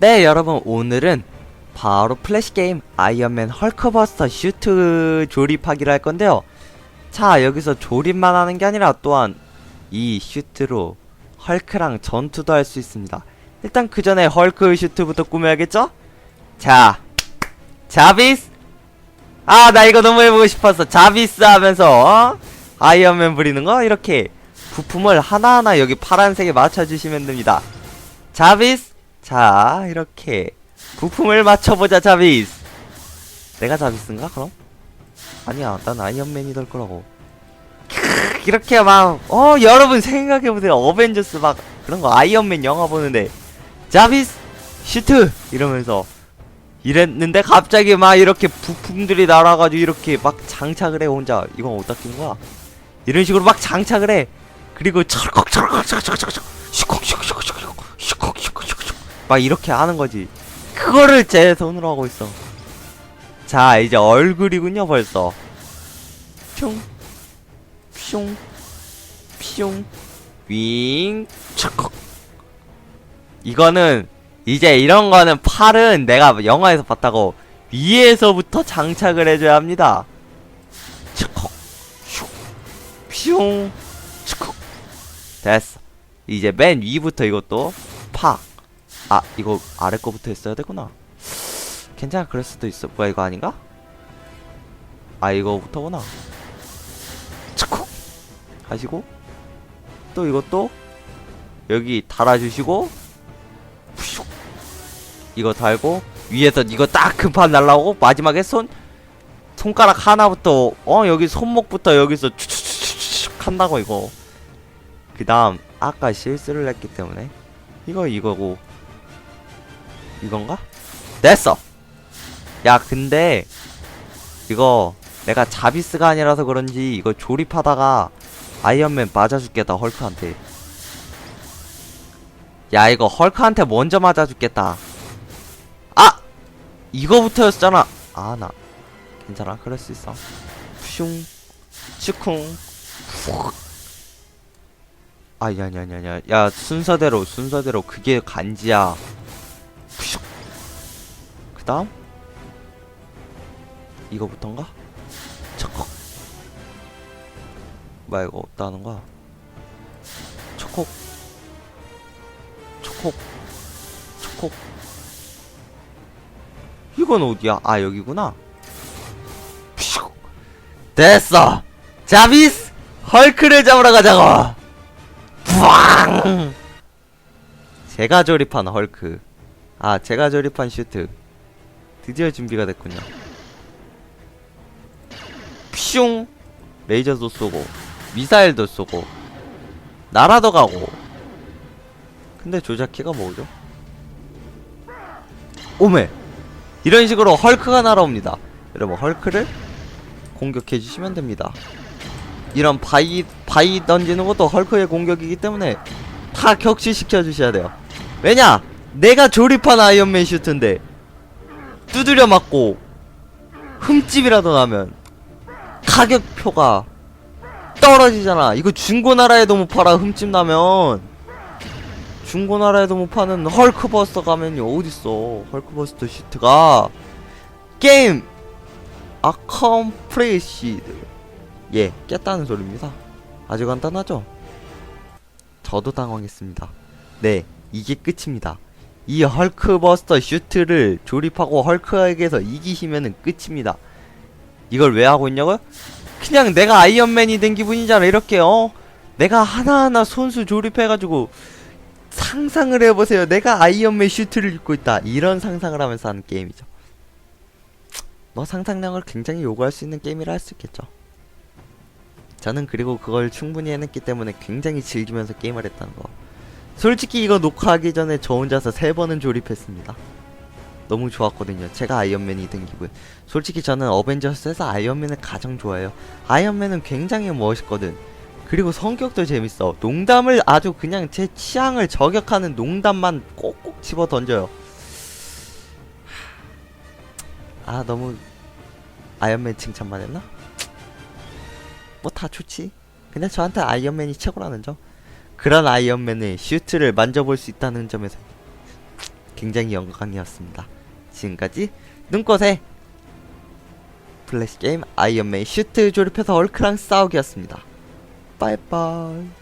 네 여러분 오늘은 바로 플래시 게임 아이언맨 헐크버스터 슈트 조립하기를 할 건데요. 자 여기서 조립만 하는 게 아니라 또한 이 슈트로 헐크랑 전투도 할 수 있습니다. 일단 그 전에 헐크 슈트부터 꾸며야겠죠? 자 자비스! 아 나 이거 너무 해보고 싶었어. 자비스 하면서 어? 아이언맨 부리는 거? 이렇게 부품을 하나하나 여기 파란색에 맞춰주시면 됩니다. 자비스 자 이렇게 부품을 맞춰보자 자비스. 내가 자비스인가 그럼? 아니야 난 아이언맨이 될 거라고. 크, 이렇게 막 어 여러분 생각해보세요. 어벤져스 막 그런 거 아이언맨 영화 보는데 자비스 슈트! 이러면서 이랬는데 갑자기 막 이렇게 부품들이 날아가지고 이렇게 막 장착을 해 혼자. 이건 어디다 낀 거야? 이런 식으로 막 장착을 해. 그리고 철컥 철컥 철컥 철컥 슈컥 슈컥 슈컥 슈컥 슈컥 슈컥 슈컥 막 이렇게 하는 거지. 그거를 제 손으로 하고 있어. 자 이제 얼굴이군요 벌써. 슝슝슝윙. 철컥 이거는 이제 이런 거는 팔은 내가 영화에서 봤다고 위에서부터 장착을 해줘야 합니다. 철컥 슝. 슈컥 됐어. 이제 맨 위부터 이것도 팍 아 이거 아래 거부터 했어야 되구나. 괜찮아 그럴 수도 있어. 뭐야 이거 아닌가? 아 이거부터구나? 차콕 하시고 또 이것도 여기 달아주시고 푸슉! 이거 달고 위에서 이거 딱 금판 날라오고 마지막에 손 손가락 하나부터 어 여기 손목부터 여기서 추추추추 한다고 이거. 그 다음 아까 실수를 했기 때문에. 이거 이거고 이건가? 됐어. 야 근데 이거 내가 자비스가 아니라서 그런지 이거 조립하다가 아이언맨 맞아 죽겠다 헐크한테. 야 이거 헐크한테 먼저 맞아 죽겠다. 아! 이거부터였잖아. 아 나 괜찮아. 그럴 수 있어. 슝. 아니 아니. 야 순서대로 순서대로 그게 간지야 다음? 이거부터인가? 척콕 뭐야 이거 없다는 거야? 척콕 척콕 척콕 이건 어디야? 아 여기구나. 됐어! 자비스! 헐크를 잡으러 가자고! 부앙! 제가 조립한 헐크. 아 제가 조립한 슈트 드디어 준비가 됐군요. 퓨 레이저도 쏘고 미사일도 쏘고 날아도 가고. 근데 조작키가 뭐죠? 오메! 이런 식으로 헐크가 날아옵니다. 여러분 헐크를 공격해 주시면 됩니다. 이런 바위 바위 던지는 것도 헐크의 공격이기 때문에 다 격시시켜 주셔야 돼요. 왜냐? 내가 조립한 아이언맨 슈트인데 두드려 맞고 흠집이라도 나면 가격표가 떨어지잖아. 이거 중고나라에도 못 팔아 흠집 나면. 중고나라에도 못 파는 헐크버스터 가면이 어딨어? 헐크버스터 슈트가. 게임! 아컴프레시드 예 깼다는 소리입니다. 아주 간단하죠? 저도 당황했습니다. 네 이게 끝입니다 이 헐크버스터 슈트를 조립하고 헐크에게서 이기시면은 끝입니다. 이걸 왜 하고 있냐고요? 그냥 내가 아이언맨이 된 기분이잖아 이렇게 어? 내가 하나하나 손수 조립해가지고 상상을 해보세요. 내가 아이언맨 슈트를 입고 있다. 이런 상상을 하면서 하는 게임이죠. 너 상상력을 굉장히 요구할 수 있는 게임이라 할 수 있겠죠. 저는 그리고 그걸 충분히 해냈기 때문에 굉장히 즐기면서 게임을 했다는 거 솔직히 이거 녹화하기 전에 저 혼자서 세 번은 조립했습니다 너무 좋았거든요. 제가 아이언맨이 된 기분. 솔직히 저는 어벤져스에서 아이언맨을 가장 좋아해요. 아이언맨은 굉장히 멋있거든. 그리고 성격도 재밌어. 농담을 아주 그냥 제 취향을 저격하는 농담만 꼭꼭 집어 던져요. 아 너무 아이언맨 칭찬만 했나? 뭐 다 좋지. 근데 저한테 아이언맨이 최고라는 점. 그런 아이언맨의 슈트를 만져볼 수 있다는 점에서 굉장히 영광이었습니다. 지금까지 눈꽃의 플래시 게임 아이언맨 슈트 조립해서 헐크랑 싸우기였습니다. 빠이빠이.